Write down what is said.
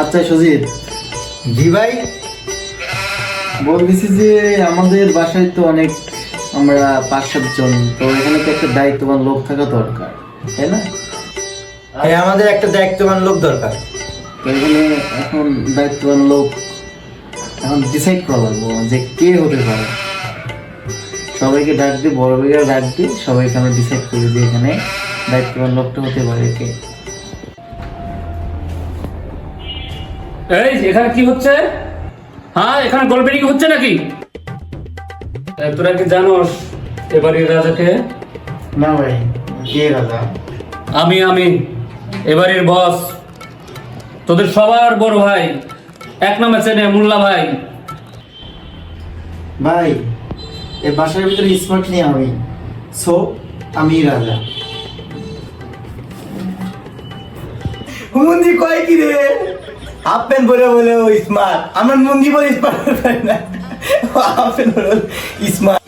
আচ্ছা সুজিত। জি ভাই? বলতেছি যে আমাদের বাসায় তো অনেক আমরা পাঁচ সাতজন তো এখানে তো একটা দায়িত্ববান লোক থাকা দরকার তাই না? হ্যাঁ আমাদের একটা দায়িত্ববান লোক দরকার। তো এখানে এখন দায়িত্ববান লোক এখন ডিসাইড করা লাগবো যে কে হতে পারে। সবাইকে ডাক দিই বড় ভাইরা ডাক দিই সবাইকে আমরা ডিসাইড করি যে এখানে দায়িত্ববান লোকটা হতে পারে কে। এই এখানে কি হচ্ছে? হ্যাঁ এখানে গল্পের কি হচ্ছে নাকি? তোরা কি জানোস এবারের রাজাকে? না ভাই কে রাজা? আমি আমি এবারের বস তোদের সবার বড় ভাই এক নামে চেনে মোল্লা ভাই। ভাই এই বাসার ভিতরে স্মার্ট নিয়ে আমি। সো আমি রাজা। মন্দি কয় কি রে? হাফ প্যান্ট বলে বলে ও স্মার্ট আমার মুঙ্গি বলে স্মার্ট না। হাফ প্যান্ট বলে স্মার্ট